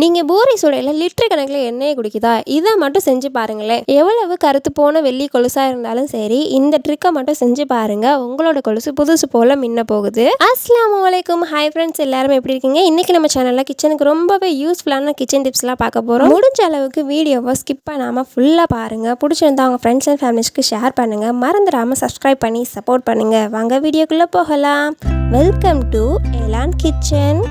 நீங்கள் பூரி சுடையில் லிட்டர் கணக்கில் எண்ணெயை குடிக்குதா? இதை மட்டும் செஞ்சு பாருங்களேன். எவ்வளவு கருத்து போன வெள்ளி கொலுசாக இருந்தாலும் சரி இந்த ட்ரிக்கை மட்டும் செஞ்சு பாருங்க. உங்களோட கொலுசு புதுசு போல் மின்ன போகுது. அஸ்லாம் வலைக்கும் ஹாய் ஃப்ரெண்ட்ஸ் எல்லாரும் எப்படி இருக்கீங்க? இன்றைக்கி நம்ம சேனலில் கிச்சனுக்கு ரொம்பவே யூஸ்ஃபுல்லான கிச்சன் டிப்ஸ்லாம் பார்க்க போகிறோம் முடிஞ்ச அளவுக்கு வீடியோவை ஸ்கிப் பண்ணாமல் ஃபுல்லாக பாருங்கள் பிடிச்சிருந்தா அவங்க ஃப்ரெண்ட்ஸ் அண்ட் ஃபேமிலிஸ்க்கு ஷேர் பண்ணுங்கள் மறந்துடாமல் சப்ஸ்கிரைப் பண்ணி சப்போர்ட் பண்ணுங்கள் வாங்க வீடியோக்குள்ளே போகலாம். Welcome to Elan kitchen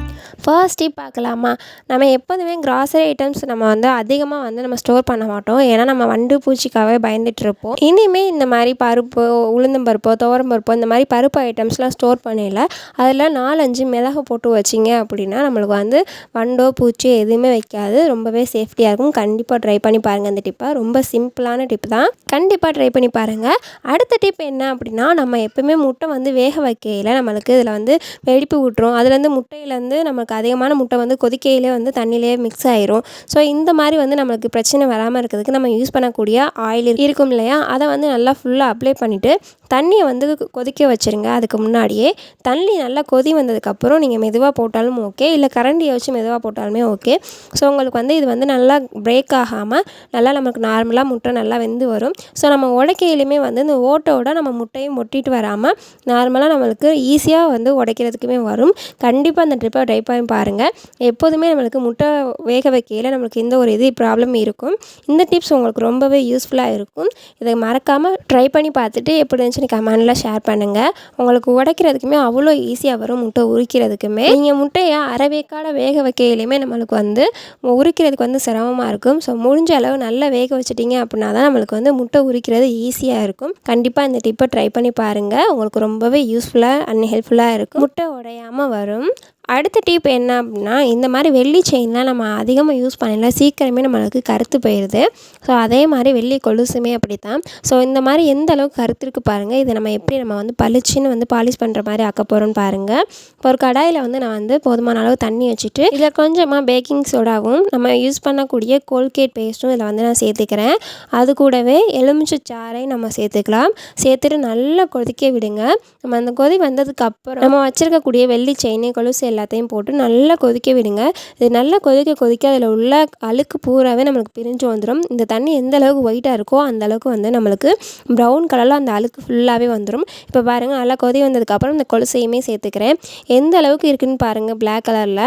first tip பார்க்கலாமா? நம்ம எப்போதுமே கிராசரி ஐட்டம்ஸ் நம்ம வந்து அதிகமாக வந்து நம்ம ஸ்டோர் பண்ண மாட்டோம். ஏன்னா நம்ம வண்டு பூச்சிக்காகவே பயந்துட்டுருப்போம் இனிமேல் இந்த மாதிரி பருப்பு உளுந்தம்பருப்போ துவரம்பருப்போ துவரம் இந்த மாதிரி பருப்பு ஐட்டம்ஸ்லாம் ஸ்டோர் பண்ணல அதில் நாலஞ்சு மிளகு போட்டு வச்சிங்க அப்படின்னா நம்மளுக்கு வந்து வண்டோ பூச்சி எதுவுமே வைக்காது. ரொம்பவே சேஃப்டியாக இருக்கும். கண்டிப்பாக ட்ரை பண்ணி பாருங்கள் அந்த டிப்பை ரொம்ப சிம்பிளான டிப் தான். கண்டிப்பாக ட்ரை பண்ணி பாருங்கள் அடுத்த டிப் என்ன அப்படின்னா நம்ம எப்பவுமே முட்டை வந்து வேக வைக்கையில் நம்மளுக்கு இதில் வந்து வெடிப்பு விட்டுரும் அதுலேருந்து முட்டையிலேருந்து நமக்கு அதிகமான முட்டை வந்து கொதிக்கையிலே வந்து தண்ணியிலே மிக்ஸ் ஆயிரும். ஸோ இந்த மாதிரி வந்து நம்மளுக்கு பிரச்சனை வராமல் இருக்கிறதுக்கு நம்ம யூஸ் பண்ணக்கூடிய ஆயில் இருக்கும் இல்லையா? அதை வந்து நல்லா ஃபுல்லாக அப்ளை பண்ணிவிட்டு தண்ணியை வந்து கொதிக்க வச்சுருங்க அதுக்கு முன்னாடியே. தண்ணி நல்லா கொதி வந்ததுக்கப்புறம் நீங்கள் மெதுவாக போட்டாலும் ஓகே இல்லை கரண்டியை வச்சு மெதுவாக போட்டாலுமே ஓகே ஸோ உங்களுக்கு வந்து இது வந்து நல்லா பிரேக் ஆகாமல் நல்லா நமக்கு நார்மலாக முட்டை நல்லா வெந்து வரும். ஸோ நம்ம உடைக்கையிலுமே வந்து இந்த ஓட்டோட நம்ம முட்டையும் ஒட்டிட்டு வராமல் நார்மலாக நம்மளுக்கு ஈஸியாக வந்து உடைக்கிறதுக்குமே வரும். கண்டிப்பாக அந்த ட்ரிப்பை ட்ரை பண்ணி பாருங்கள் எப்போதுமே நம்மளுக்கு முட்டை வேக வைக்கையில் நம்மளுக்கு இந்த ஒரு இது ப்ராப்ளம் இருக்கும். இந்த டிப்ஸ் உங்களுக்கு ரொம்பவே யூஸ்ஃபுல்லாக இருக்கும். இதை மறக்காமல் ட்ரை பண்ணி பார்த்துட்டு எப்படி இருந்துச்சுன்னு கமெண்டில் ஷேர் பண்ணுங்கள் உங்களுக்கு உடைக்கிறதுக்குமே அவ்வளோ ஈஸியாக வரும் முட்டை உரிக்கிறதுக்குமே. நீங்கள் முட்டையை அரைவேக்காட வேக வைக்கையிலையுமே நம்மளுக்கு வந்து உரிக்கிறதுக்கு வந்து சிரமமாக இருக்கும். ஸோ முடிஞ்ச அளவு நல்லா வேக வச்சிட்டிங்க அப்படின்னா தான் நம்மளுக்கு வந்து முட்டை உரிக்கிறது ஈஸியாக இருக்கும். கண்டிப்பாக இந்த டிப்பை ட்ரை பண்ணி பாருங்கள் உங்களுக்கு ரொம்பவே யூஸ்ஃபுல்லாக அண்ட் ஹெல்ப்ஃபுல்லாக இருக்கும். முட்டை உடையாமல் வரும். அடுத்த டிப் என்ன அப்படின்னா இந்த மாதிரி வெள்ளி செயின்லாம் நம்ம அதிகமாக யூஸ் பண்ணல சீக்கிரமே நம்மளுக்கு கருத்து போயிடுது ஸோ அதே மாதிரி வெள்ளி கொலுசுமே அப்படி தான் ஸோ இந்த மாதிரி எந்த அளவுக்கு கருத்து இருக்குது பாருங்கள் இதை நம்ம எப்படி நம்ம வந்து பளிச்சுன்னு வந்து பாலிஷ் பண்ணுற மாதிரி ஆக்க போகிறோம்னு பாருங்கள் இப்போ ஒரு கடாயில் வந்து நான் வந்து போதுமான அளவு தண்ணி வச்சுட்டு இதில் கொஞ்சமாக பேக்கிங் சோடாவும் நம்ம யூஸ் பண்ணக்கூடிய கோல்கேட் பேஸ்ட்டும் இதில் வந்து நான் சேர்த்துக்கிறேன். அது கூடவே எலுமிச்சை சாறையும் நம்ம சேர்த்துக்கலாம். சேர்த்துட்டு நல்லா கொதிக்க விடுங்க. நம்ம அந்த கொதி வந்ததுக்கப்புறம் நம்ம வச்சுருக்கக்கூடிய வெள்ளி செயினை கொலுசு எல்லாத்தையும் போட்டு நல்லா கொதிக்க விடுங்க. இது நல்லா கொதிக்க கொதிக்க அதில் உள்ள அழுக்கு பூராவே நம்மளுக்கு பிரிஞ்சு வந்துடும் இந்த தண்ணி எந்த அளவுக்கு ஒயிட்டாக இருக்கோ அந்த அளவுக்கு வந்து நம்மளுக்கு ப்ரௌன் கலரில் அந்த அழுக்கு ஃபுல்லாகவே வந்துடும் இப்போ பாருங்கள் நல்லா கொதி வந்ததுக்கப்புறம் இந்த கொலுசையுமே சேர்த்துக்கிறேன். எந்த அளவுக்கு இருக்குதுன்னு பாருங்கள் பிளாக் கலரில்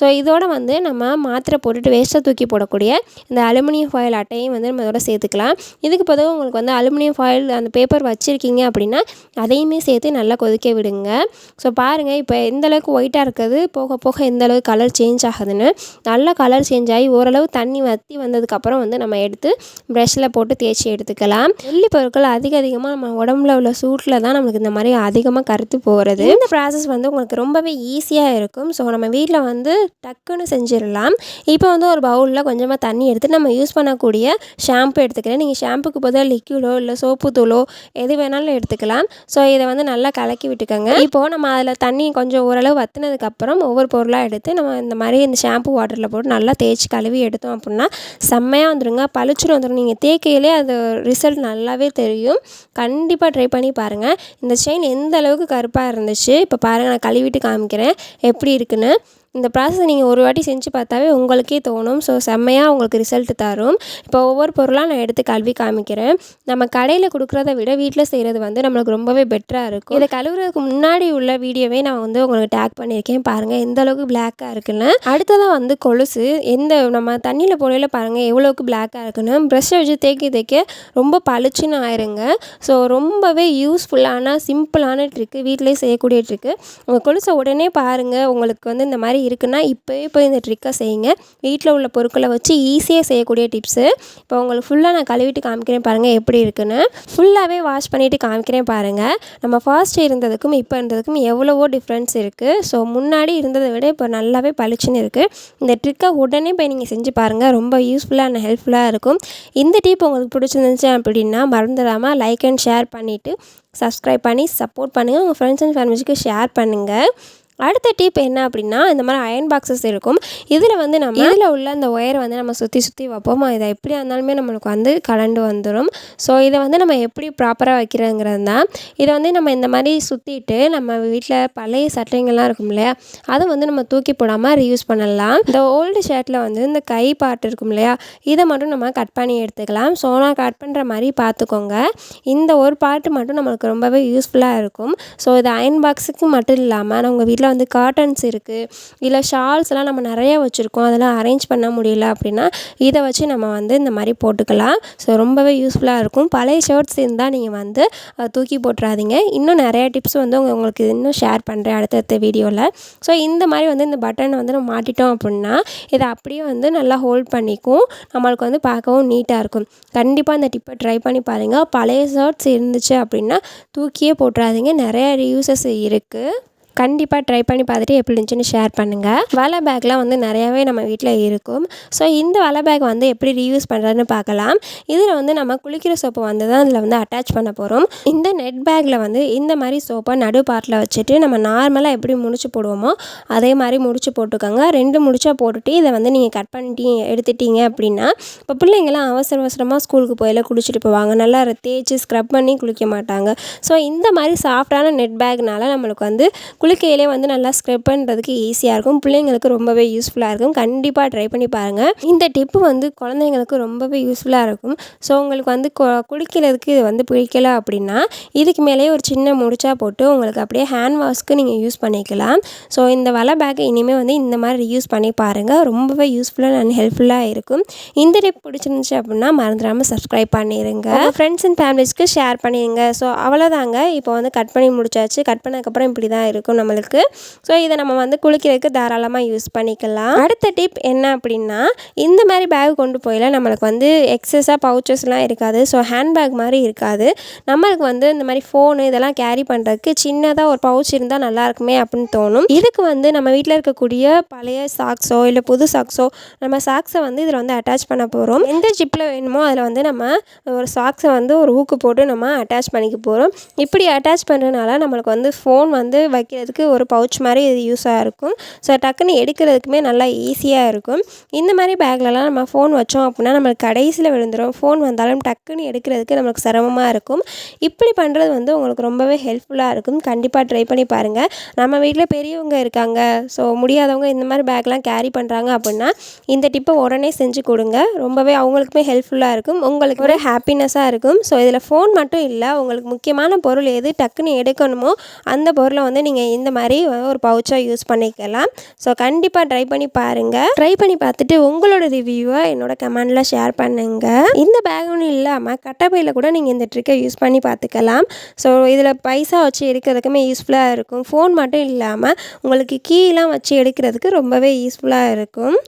ஸோ இதோட வந்து நம்ம மாத்திரை போட்டுட்டு வேஸ்ட்டாக தூக்கி போடக்கூடிய இந்த அலுமினியம் ஃபாயில் அட்டையும் வந்து நம்ம இதோட சேர்த்துக்கலாம். இதுக்கு பதிவு உங்களுக்கு வந்து அலுமினியம் ஃபாயில் அந்த பேப்பர் வச்சுருக்கீங்க அப்படின்னா அதையுமே சேர்த்து நல்லா கொதிக்க விடுங்க. ஸோ பாருங்கள் இப்போ எந்த அளவுக்கு ஒயிட்டாக இருக்குது போக போக எந்த அளவு கலர் சேஞ்ச் ஆகுதுன்னு. நல்லா கலர் சேஞ்ச் ஆகி ஓரளவு தண்ணி வற்றி வந்ததுக்கப்புறம் வந்து நம்ம எடுத்து ப்ரெஷ்ஷில் போட்டு தேய்ச்சி எடுத்துக்கலாம். நெல்லி பொருட்கள் அதிக அதிகமாக நம்ம உடம்புல உள்ள சூட்டில் தான் நம்மளுக்கு இந்த மாதிரி அதிகமாக கருத்து போகிறது இந்த ப்ராசஸ் வந்து உங்களுக்கு ரொம்பவே ஈஸியாக இருக்கும். ஸோ நம்ம வீட்டில் வந்து டக்குன்னு செஞ்சிடலாம். இப்போ வந்து ஒரு பவுலில் கொஞ்சமாக தண்ணி எடுத்து நம்ம யூஸ் பண்ணக்கூடிய ஷாம்பு எடுத்துக்கிறேன். நீங்கள் ஷாம்புக்கு பதிலாக லிக்யூடோ இல்லை சோப்பு தூளோ எது வேணாலும் எடுத்துக்கலாம். ஸோ இதை வந்து நல்லா கலக்கி விட்டுக்கோங்க. இப்போது நம்ம அதில் தண்ணி கொஞ்சம் ஓரளவு வற்றினதுக்கப்புறம் அப்புறம் ஒவ்வொரு பொருளாக எடுத்து நம்ம இந்த மாதிரி இந்த ஷாம்பு வாட்டரில் போட்டு நல்லா தேய்ச்சி கழுவி எடுத்தோம் அப்படின்னா செம்மையாக வந்துடுங்க பளிச்சுன்னு வந்துடும் நீங்கள் தேய்க்கையிலே அது ரிசல்ட் நல்லாவே தெரியும். கண்டிப்பாக ட்ரை பண்ணி பாருங்கள் இந்த செயின் எந்த அளவுக்கு கருப்பாக இருந்துச்சு இப்போ பாருங்கள் நான் கழுவிட்டு காமிக்கிறேன். எப்படி இருக்குன்னு? இந்த ப்ராசஸ் நீங்கள் ஒரு வாட்டி செஞ்சு பார்த்தாவே உங்களுக்கே தோணும். ஸோ செம்மையாக உங்களுக்கு ரிசல்ட் தரும். இப்போ ஒவ்வொரு பொருளாக நான் எடுத்து கழுவி காமிக்கிறேன். நம்ம கடையில் கொடுக்குறத விட வீட்டில் செய்கிறது வந்து நம்மளுக்கு ரொம்பவே பெட்டராக இருக்கும். இதை கழுவுறதுக்கு முன்னாடி உள்ள வீடியோவே நான் வந்து உங்களுக்கு டேக் பண்ணியிருக்கேன். பாருங்கள் எந்த அளவுக்கு பிளாக்காக இருக்குன்னு. அடுத்ததாக வந்து கொலுசு. எந்த நம்ம தண்ணியில் போடையில் பாருங்கள் எவ்வளோக்கு பிளாக்காக இருக்குன்னு. ப்ரெஷ்ஷை வச்சு தேக்கி தேக்க ரொம்ப பளிச்சுன்னு ஆயிருங்க. ஸோ ரொம்பவே யூஸ்ஃபுல்லான சிம்பிளான ட்ரிக்கு வீட்டிலே செய்யக்கூடிய ட்ரிக்கு உங்கள் கொலுசை உடனே பாருங்கள் உங்களுக்கு வந்து இந்த மாதிரி மாதிரி இருக்குன்னா இப்போவே போய் இந்த ட்ரிக்கை செய்யுங்க. வீட்டில் உள்ள பொருட்களை வச்சு ஈஸியாக செய்யக்கூடிய டிப்ஸு இப்போ உங்களுக்கு ஃபுல்லாக நான் கழுவிட்டு காமிக்கிறேன் பாருங்கள் எப்படி இருக்குன்னு. ஃபுல்லாகவே வாஷ் பண்ணிவிட்டு காமிக்கிறேன் பாருங்கள் நம்ம ஃபர்ஸ்ட் இருந்ததுக்கும் இப்போ இருந்ததுக்கும் எவ்வளவோ டிஃப்ரென்ஸ் இருக்குது ஸோ முன்னாடி இருந்ததை விட இப்போ நல்லாவே பளிச்சுன்னு இருக்குது இந்த ட்ரிக்கை உடனே போய் நீங்கள் செஞ்சு பாருங்கள் ரொம்ப யூஸ்ஃபுல்லாக ஹெல்ப்ஃபுல்லாக இருக்கும். இந்த டிப் உங்களுக்கு பிடிச்சிருந்துச்சு அப்படின்னா மறந்துடாமல் லைக் அண்ட் ஷேர் பண்ணிவிட்டு சப்ஸ்கிரைப் பண்ணி சப்போர்ட் பண்ணுங்கள் உங்கள் ஃப்ரெண்ட்ஸ் அண்ட் ஃபேமிலிஸ்க்கு ஷேர் பண்ணுங்கள் அடுத்த டிப் என்ன அப்படின்னா இந்த மாதிரி அயன் பாக்ஸஸ் இருக்கும். இதில் வந்து நம்ம இதில் உள்ள அந்த ஒயரை வந்து நம்ம சுற்றி சுற்றி வைப்போம்? இதை எப்படி இருந்தாலுமே நம்மளுக்கு வந்து கலண்டு வந்துடும் ஸோ இதை வந்து நம்ம எப்படி ப்ராப்பராக வைக்கிறோங்கிறது தான். இதை வந்து நம்ம இந்த மாதிரி சுற்றிட்டு நம்ம வீட்டில் பழைய சட்டைங்கள்லாம் இருக்கும் இல்லையா? அதை வந்து நம்ம தூக்கி போடாமல் ரீயூஸ் பண்ணலாம். இந்த ஓல்டு ஷர்ட்டில் வந்து இந்த கை பாட்டு இருக்கும் இல்லையா? இதை மட்டும் நம்ம கட் பண்ணி எடுத்துக்கலாம். ஸோ நான் கட் பண்ணுற மாதிரி பார்த்துக்கோங்க. இந்த ஒரு பார்ட்டு மட்டும் நம்மளுக்கு ரொம்பவே யூஸ்ஃபுல்லாக இருக்கும். ஸோ இது அயன் பாக்ஸுக்கு மட்டும் இல்லாமல் உங்கள் வீட்டில் வந்து காட்டன்ஸ் இருக்குது இல்லை ஷால்ஸ்லாம் நம்ம நிறைய வச்சுருக்கோம் அதெல்லாம் அரேஞ்ச் பண்ண முடியல அப்படின்னா இதை வச்சு நம்ம வந்து இந்த மாதிரி போட்டுக்கலாம். ஸோ ரொம்பவே யூஸ்ஃபுல்லாக இருக்கும். பழைய ஷர்ட்ஸ் இருந்தால் நீங்கள் வந்து தூக்கி போட்டுறாதீங்க. இன்னும் நிறைய டிப்ஸ் வந்து உங்களுக்கு இன்னும் ஷேர் பண்ணுறேன் அடுத்தடுத்த வீடியோவில் ஸோ இந்த மாதிரி வந்து இந்த பட்டனை வந்து நம்ம மாட்டிட்டோம் அப்படின்னா இதை அப்படியே வந்து நல்லா ஹோல்ட் பண்ணிக்கும். நம்மளுக்கு வந்து பார்க்கவும் நீட்டாக இருக்கும். கண்டிப்பாக அந்த டிப்பை ட்ரை பண்ணி பாருங்கள் பழைய ஷர்ட்ஸ் இருந்துச்சு அப்படின்னா தூக்கியே போட்டுறாதீங்க. நிறைய ரியூசஸ் இருக்குது கண்டிப்பாக ட்ரை பண்ணி பார்த்துட்டு எப்படி இருந்துச்சுன்னு ஷேர் பண்ணுங்கள் வலை பேக்லாம் வந்து நிறையாவே நம்ம வீட்டில் இருக்கும். ஸோ இந்த வலை பேக் வந்து எப்படி ரீயூஸ் பண்ணுறதுன்னு பார்க்கலாம். இதில் வந்து நம்ம குளிக்கிற சோப்பை வந்து தான் இதில் வந்து அட்டாச் பண்ண போகிறோம் இந்த நெட் பேக்கில் வந்து இந்த மாதிரி சோப்பை நடு பார்ட்டில் வச்சுட்டு நம்ம நார்மலாக எப்படி முடிச்சு போடுவோமோ அதே மாதிரி முடிச்சு போட்டுக்கோங்க. ரெண்டு முடிச்சா போட்டுட்டு இதை வந்து நீங்கள் கட் பண்ணிட்டீங்க எடுத்துட்டீங்க அப்படின்னா இப்போ பிள்ளைங்களாம் அவசர அவசரமாக ஸ்கூலுக்கு போயில குளிச்சுட்டு போவாங்க. நல்லா தேய்ச்சி ஸ்க்ரப் பண்ணி குளிக்க மாட்டாங்க. ஸோ இந்த மாதிரி சாஃப்டான நெட் பேக்னால நம்மளுக்கு வந்து குளிக்கையிலே வந்து நல்லா ஸ்க்ரப் பண்ணுறதுக்கு ஈஸியாக இருக்கும். பிள்ளைங்களுக்கு ரொம்பவே யூஸ்ஃபுல்லாக இருக்கும். கண்டிப்பாக ட்ரை பண்ணி பாருங்கள் இந்த டிப்பு வந்து குழந்தைங்களுக்கு ரொம்பவே யூஸ்ஃபுல்லாக இருக்கும். ஸோ உங்களுக்கு வந்து கு- குளிக்கிறதுக்கு இது வந்து பிடிக்கல அப்படின்னா இதுக்கு மேலேயே ஒரு சின்ன முடிச்சா போட்டு உங்களுக்கு அப்படியே ஹேண்ட் வாஷ்க்கு நீங்கள் யூஸ் பண்ணிக்கலாம். ஸோ இந்த வலை பேக்கை இனிமேல் வந்து இந்த மாதிரி யூஸ் பண்ணி பாருங்கள் ரொம்பவே யூஸ்ஃபுல்லாக அண்ட் ஹெல்ப்ஃபுல்லாக இருக்கும். இந்த டிப் பிடிச்சிருந்துச்சு அப்படின்னா மறந்துடாமல் சப்ஸ்கிரைப் பண்ணிடுங்க ஃப்ரெண்ட்ஸ் அண்ட் ஃபேமிலிஸ்க்கு ஷேர் பண்ணிடுங்க ஸோ அவ்வளோதாங்க இப்போ வந்து கட் பண்ணி முடிச்சாச்சு. கட் பண்ணதுக்கப்புறம் இப்படி தான் இருக்கும் நம்மளுக்கு. ஸோ இதை நம்ம வந்து குளிக்கிறதுக்கு தாராளமாக யூஸ் பண்ணிக்கலாம். அடுத்த டிப் என்ன அப்படின்னா இந்த மாதிரி பேக் கொண்டு போயில நம்மளுக்கு வந்து எக்ஸஸாக பவுச்சஸ்லாம் இருக்காது. ஸோ ஹேண்ட் பேக் மாதிரி இருக்காது. நம்மளுக்கு வந்து இந்த மாதிரி ஃபோனு இதெல்லாம் கேரி பண்ணுறதுக்கு சின்னதாக ஒரு பவுச் இருந்தால் நல்லா இருக்குமே அப்படின்னு தோணும். இதுக்கு வந்து நம்ம வீட்டில் இருக்கக்கூடிய பழைய சாக்ஸோ இல்லை புது சாக்ஸோ நம்ம சாக்ஸை வந்து இதில் வந்து அட்டாச் பண்ண போகிறோம் எந்த ஜிப்பில் வேணுமோ அதில் வந்து நம்ம ஒரு சாக்ஸை வந்து ஒரு ஊக்கு போட்டு நம்ம அட்டாச் பண்ணிக்க போகிறோம் இப்படி அட்டாச் பண்ணுறதுனால நம்மளுக்கு வந்து ஃபோன் வந்து வைக்கிற வைக்கிறதுக்கு ஒரு பவுச் மாதிரி இது யூஸாக இருக்கும். ஸோ டக்குன்னு எடுக்கிறதுக்குமே நல்லா ஈஸியாக இருக்கும். இந்த மாதிரி பேக்லலாம் நம்ம ஃபோன் வச்சோம் அப்படின்னா நம்மளுக்கு கடைசியில் விழுந்துடும் ஃபோன் வந்தாலும் டக்குன்னு எடுக்கிறதுக்கு நம்மளுக்கு சிரமமாக இருக்கும். இப்படி பண்ணுறது வந்து உங்களுக்கு ரொம்பவே ஹெல்ப்ஃபுல்லாக இருக்கும். கண்டிப்பாக ட்ரை பண்ணி பாருங்கள் நம்ம வீட்டில் பெரியவங்க இருக்காங்க. ஸோ முடியாதவங்க இந்த மாதிரி பேக்லாம் கேரி பண்ணுறாங்க அப்படின்னா இந்த டிப்பை உடனே செஞ்சு கொடுங்க. ரொம்பவே அவங்களுக்குமே ஹெல்ப்ஃபுல்லாக இருக்கும். உங்களுக்கு ஒரு ஹாப்பினஸ்ஸாக இருக்கும். ஸோ இதில் ஃபோன் மட்டும் இல்லை உங்களுக்கு முக்கியமான பொருள் எது டக்குன்னு எடுக்கணுமோ அந்த பொருளை வந்து நீங்கள் இந்த மாதிரி ஒரு பவுச்சாக யூஸ் பண்ணிக்கலாம். ஸோ கண்டிப்பாக ட்ரை பண்ணி பாருங்கள் ட்ரை பண்ணி பார்த்துட்டு உங்களோட ரிவ்யூவை என்னோட கமெண்டில் ஷேர் பண்ணுங்கள் இந்த பேக் ஒன்றும் இல்லாமல் கட்டப்பையில் கூட நீங்கள் இந்த ட்ரிக்கை யூஸ் பண்ணி பார்த்துக்கலாம். ஸோ இதில் பைசா வச்சு எடுக்கிறதுக்குமே யூஸ்ஃபுல்லாக இருக்கும். ஃபோன் மட்டும் இல்லாமல் உங்களுக்கு கீலாம் வச்சு எடுக்கிறதுக்கு ரொம்பவே யூஸ்ஃபுல்லாக இருக்கும்.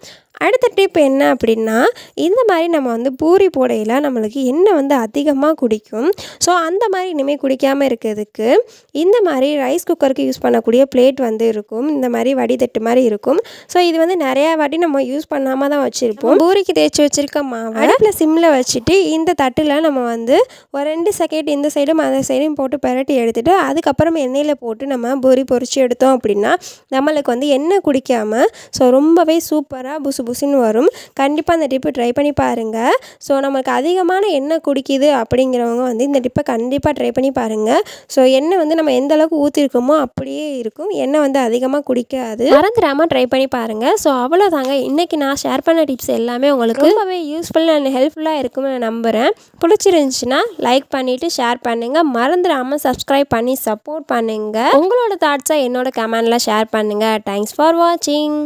அடுத்த டிப் என்ன அப்படின்னா இந்த மாதிரி நம்ம வந்து பூரி போடையில் நம்மளுக்கு எண்ணெய் வந்து அதிகமாக குடிக்கும். ஸோ அந்த மாதிரி இனிமேல் குடிக்காமல் இருக்கிறதுக்கு இந்த மாதிரி ரைஸ் குக்கருக்கு யூஸ் பண்ணக்கூடிய பிளேட் வந்து இருக்கும். இந்த மாதிரி வடிதட்டு மாதிரி இருக்கும். ஸோ இது வந்து நிறையா வாட்டி நம்ம யூஸ் பண்ணாமல் தான் வச்சுருப்போம். பூரிக்கு தேய்ச்சி வச்சுருக்க மாவை அடுப்பில் சிம்மில் வச்சுட்டு இந்த தட்டில் நம்ம வந்து ஒரு ரெண்டு செகண்ட் இந்த சைடும் அந்த சைடும் போட்டு பிரட்டி எடுத்துட்டு அதுக்கப்புறம் எண்ணெயில் போட்டு நம்ம பூரி பொறிச்சு எடுத்தோம் அப்படின்னா நம்மளுக்கு வந்து எண்ணெய் குடிக்காமல் ஸோ ரொம்பவே சூப்பராக புசு புசுன்னு வரும். கண்டிப்பாக அந்த டிப்பு ட்ரை பண்ணி பாருங்கள் ஸோ நமக்கு அதிகமான எண்ணெய் குடிக்குது அப்படிங்கிறவங்க வந்து இந்த டிப்பை கண்டிப்பாக ட்ரை பண்ணி பாருங்கள் ஸோ எண்ணெய் வந்து நம்ம எந்த அளவுக்கு ஊற்றிருக்கோமோ அப்படியே இருக்கும். எண்ணெய் வந்து அதிகமாக குடிக்காது. மறந்துடாமல் ட்ரை பண்ணி பாருங்கள் ஸோ அவ்வளோதாங்க இன்றைக்கி நான் ஷேர் பண்ண டிப்ஸ் எல்லாமே உங்களுக்கு ரொம்பவே யூஸ்ஃபுல் அண்ட் ஹெல்ப்ஃபுல்லாக இருக்கும்னு நான் நம்புகிறேன் பிடிச்சிருந்துச்சுன்னா லைக் பண்ணிவிட்டு ஷேர் பண்ணுங்கள் மறந்துடாமல் சப்ஸ்கிரைப் பண்ணி சப்போர்ட் பண்ணுங்கள் உங்களோட தாட்ஸை என்னோட கமெண்டில் ஷேர் பண்ணுங்கள் தேங்க்ஸ் ஃபார் வாட்சிங்